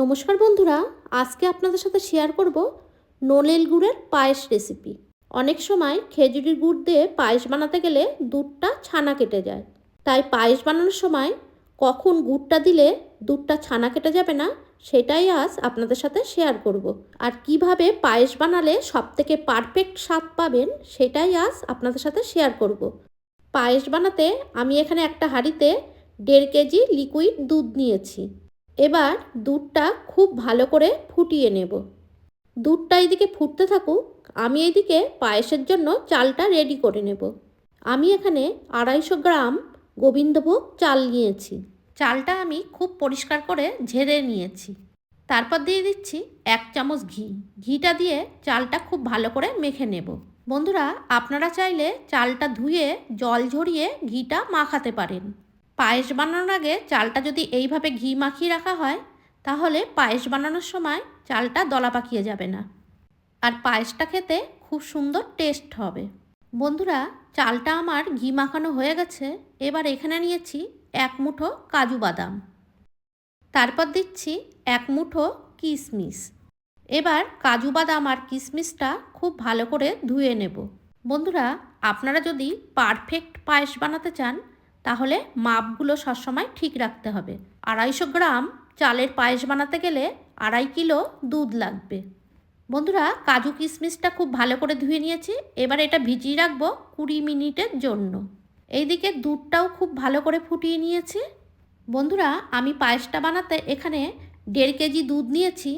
নমস্কার বন্ধুরা, আজকে আপনাদের সাথে শেয়ার করব নলেল গুড়ের পায়েস রেসিপি অনেক সময় খেজুরির গুড় দিয়ে পায়েস বানাতে গেলে দুধটা ছানা কেটে যায়। তাই পায়েস বানানোর সময় কখন গুড়টা দিলে দুধটা ছানা কেটে যাবে না, সেটাই আজ আপনাদের সাথে শেয়ার করব। আর কীভাবে পায়েস বানালে সবথেকে পারফেক্ট স্বাদ পাবেন, সেটাই আজ আপনাদের সাথে শেয়ার করব। পায়েস বানাতে আমি এখানে একটা হাঁড়িতে দেড় কেজি লিকুইড দুধ নিয়েছি। এবার দুধটা খুব ভালো করে ফুটিয়ে নেব। দুধটা এইদিকে ফুটতে থাকুক, আমি এইদিকে পায়েসের জন্য চালটা রেডি করে নেব। আমি এখানে আড়াইশো গ্রাম গোবিন্দভোগ চাল নিয়েছি। চালটা আমি খুব পরিষ্কার করে ঝেড়ে নিয়েছি। তারপর দিয়ে দিচ্ছি এক চামচ ঘি। ঘিটা দিয়ে চালটা খুব ভালো করে মেখে নেব। বন্ধুরা, আপনারা চাইলে চালটা ধুয়ে জল ঝরিয়ে ঘিটা মাখাতে পারেন। পায়েস বানানোর আগে চালটা যদি এইভাবে ঘি মাখিয়ে রাখা হয়, তাহলে পায়েস বানানোর সময় চালটা দলা পাকিয়ে যাবে না। আর পায়েসটা খেতে খুব সুন্দর টেস্ট হবে। বন্ধুরা, চালটা আমার ঘি মাখানো হয়ে গেছে, এবার এখানে নিয়েছি এক মুঠো কাজু বাদাম। তারপর দিচ্ছি এক মুঠো কিশমিশ এবার কাজু বাদাম আর কিশমিশটা খুব ভালো করে ধুয়ে নেব। বন্ধুরা, আপনারা যদি পারফেক্ট পায়েস বানাতে চান তাহলে মাপগুলো সবসময় ঠিক রাখতে হবে। আড়াইশো গ্রাম চালের পায়েস বানাতে গেলে আড়াই কিলো দুধ লাগবে। বন্ধুরা, কাজু কিশমিশটা খুব ভালো করে ধুয়ে নিয়েছি। এবার এটা ভিজিয়ে রাখব কুড়ি মিনিটের জন্য। এইদিকে দুধটাও খুব ভালো করে ফুটিয়ে নিয়েছি। বন্ধুরা, আমি পায়েসটা বানাতে এখানে দেড় কেজি দুধ নিয়েছি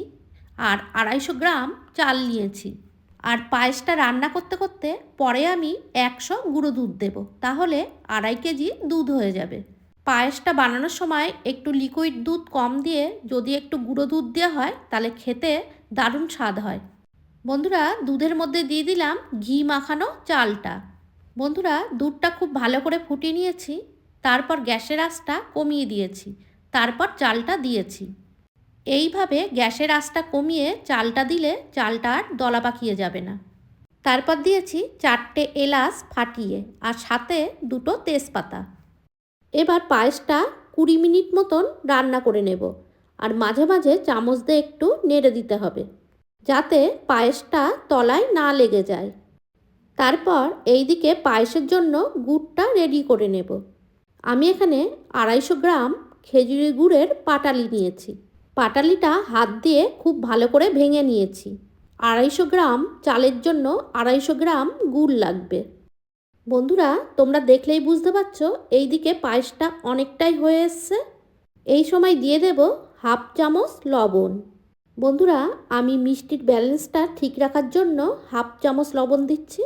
আর আড়াইশো গ্রাম চাল নিয়েছি। আর পায়েসটা রান্না করতে করতে পরে আমি একশো গুঁড়ো দুধ দেব। তাহলে আড়াই কেজি দুধ হয়ে যাবে। পায়েসটা বানানোর সময় একটু লিকুইড দুধ কম দিয়ে যদি একটু গুঁড়ো দুধ দেওয়া হয়, তাহলে খেতে দারুণ স্বাদ হয়। বন্ধুরা, দুধের মধ্যে দিয়ে দিলাম ঘি মাখানো চালটা। বন্ধুরা, দুধটা খুব ভালো করে ফুটিয়ে নিয়েছি, তারপর গ্যাসের আঁচটা কমিয়ে দিয়েছি, তারপর চালটা দিয়েছি। এইভাবে গ্যাসের আঁচটা কমিয়ে চালটা দিলে চালটা আর দলা পাকিয়ে যাবে না। তারপর দিয়েছি চারটে এলাচ ফাটিয়ে আর সাথে দুটো তেজপাতা। এবার পায়েসটা কুড়ি মিনিট মতন রান্না করে নেব আর মাঝে মাঝে চামচ দিয়ে একটু নেড়ে দিতে হবে যাতে পায়েসটা তলায় না লেগে যায়। তারপর এইদিকে পায়েসের জন্য গুড়টা রেডি করে নেব। আমি এখানে আড়াইশো গ্রাম খেজুরি গুড়ের পাটালি নিয়েছি। পাটালিটা হাত দিয়ে খুব ভালো করে ভেঙে নিয়েছি। আড়াইশো গ্রাম চালের জন্য আড়াইশো গ্রাম গুড় লাগবে। বন্ধুরা, তোমরা দেখলেই বুঝতে পারছ এই দিকে পায়েসটা অনেকটাই হয়ে এসছে। এই সময় দিয়ে দেব হাফ চামচ লবণ। বন্ধুরা, আমি মিষ্টির ব্যালেন্সটা ঠিক রাখার জন্য হাফ চামচ লবণ দিচ্ছি।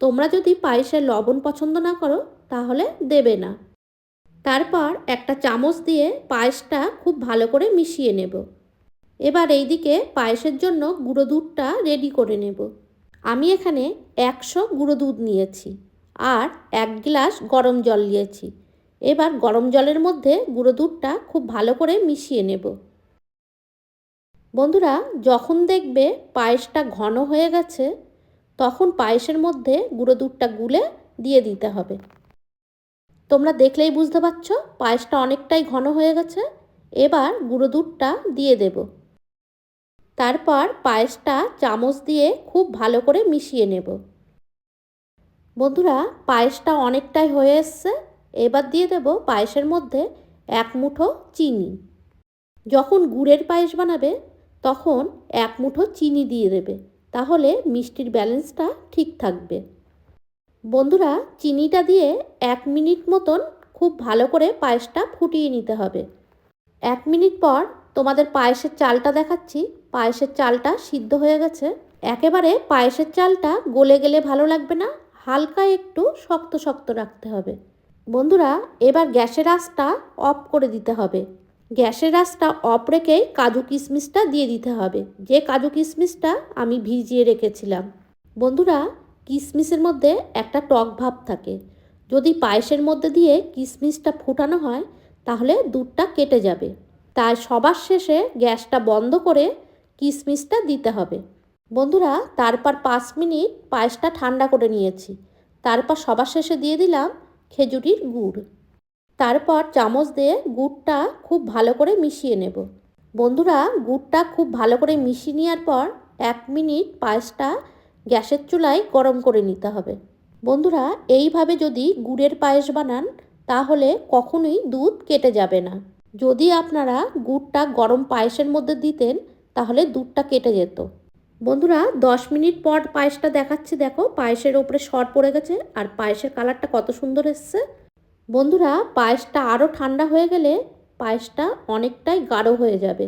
তোমরা যদি পায়েসের লবণ পছন্দ না করো, তাহলে দেবে না। তারপর একটা চামচ দিয়ে পায়েসটা খুব ভালো করে মিশিয়ে নেব। এবার এইদিকে পায়েসের জন্য গুঁড়ো দুধটা রেডি করে নেব। আমি এখানে একশো গুঁড়ো দুধ নিয়েছি আর এক গ্লাস গরম জল নিয়েছি। এবার গরম জলের মধ্যে গুঁড়ো দুধটা খুব ভালো করে মিশিয়ে নেব। বন্ধুরা, যখন দেখবে পায়েসটা ঘন হয়ে গেছে, তখন পায়েসের মধ্যে গুঁড়ো দুধটা গুলে দিয়ে দিতে হবে। তোমরা দেখলেই বুঝতে পারছ, পায়েসটা অনেকটাই ঘন হয়ে গেছে। এবার গুঁড়ো দুধটা দিয়ে দেব। তারপর পায়েসটা চামচ দিয়ে খুব ভালো করে মিশিয়ে নেব। বন্ধুরা, পায়েসটা অনেকটাই হয়ে এসছে। এবার দিয়ে দেব পায়েসের মধ্যে এক মুঠো চিনি। যখন গুড়ের পায়েস বানাবে, তখন এক মুঠো চিনি দিয়ে দেবে। তাহলে মিষ্টির ব্যালেন্সটা ঠিক থাকবে। বন্ধুরা, চিনিটা দিয়ে এক মিনিট মতন খুব ভালো করে পায়েসটা ফুটিয়ে নিতে হবে। এক মিনিট পর তোমাদের পায়েসের চালটা দেখাচ্ছি। পায়েসের চালটা সিদ্ধ হয়ে গেছে। একেবারে পায়েসের চালটা গলে গেলে ভালো লাগবে না, হালকা একটু শক্ত শক্ত রাখতে হবে। বন্ধুরা, এবার গ্যাসের আঁচটা অফ করে দিতে হবে। গ্যাসের আঁচটা অফ রেখেই কাজু কিশমিশটা দিয়ে দিতে হবে। যে কাজু কিশমিশটা আমি ভিজিয়ে রেখেছিলাম। বন্ধুরা কিশমিশের মধ্যে একটা টক ভাব থাকে। যদি পায়েসের মধ্যে দিয়ে কিশমিশটা ফুটানো হয়, তাহলে দুধটা কেটে যাবে। তাই সবার শেষে গ্যাসটা বন্ধ করে কিশমিশটা দিতে হবে। বন্ধুরা, তারপর পাঁচ মিনিট পায়েসটা ঠান্ডা করে নিয়েছি। তারপর সবার শেষে দিয়ে দিলাম খেজুরির গুড়। তারপর চামচ দিয়ে গুড়টা খুব ভালো করে মিশিয়ে নেব। বন্ধুরা, গুড়টা খুব ভালো করে মিশিয়ে নেওয়ার পর এক মিনিট পায়েসটা গ্যাসের চুলায় গরম করে নিতে হবে। বন্ধুরা, এইভাবে যদি গুড়ের পায়েস বানান, তাহলে কখনোই দুধ কেটে যাবে না। যদি আপনারা গুড়টা গরম পায়েসের মধ্যে দিতেন, তাহলে দুধটা কেটে যেত। বন্ধুরা, দশ মিনিট পর পায়েসটা দেখাচ্ছি, দেখো, পায়েসের ওপরে সর পড়ে গেছে, আর পায়েসের কালারটা কত সুন্দর এসছে। বন্ধুরা, পায়েসটা আরও ঠান্ডা হয়ে গেলে পায়েসটা অনেকটাই গাঢ় হয়ে যাবে।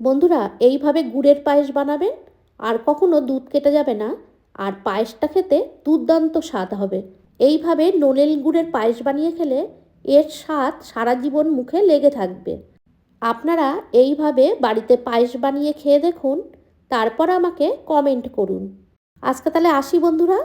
বন্ধুরা, এইভাবে গুড়ের পায়েস বানাবেন আর কখনো দুধ কেটে যাবে না। আর পায়েসটা খেতে দুর্দান্ত স্বাদ হবে। এইভাবে নলেল গুড়ের পায়েস বানিয়ে খেলে এর স্বাদ সারা জীবন মুখে লেগে থাকবে। আপনারা এইভাবে বাড়িতে পায়েস বানিয়ে খেয়ে দেখুন, তারপর আমাকে কমেন্ট করুন। আজকে তাহলে আসি বন্ধুরা।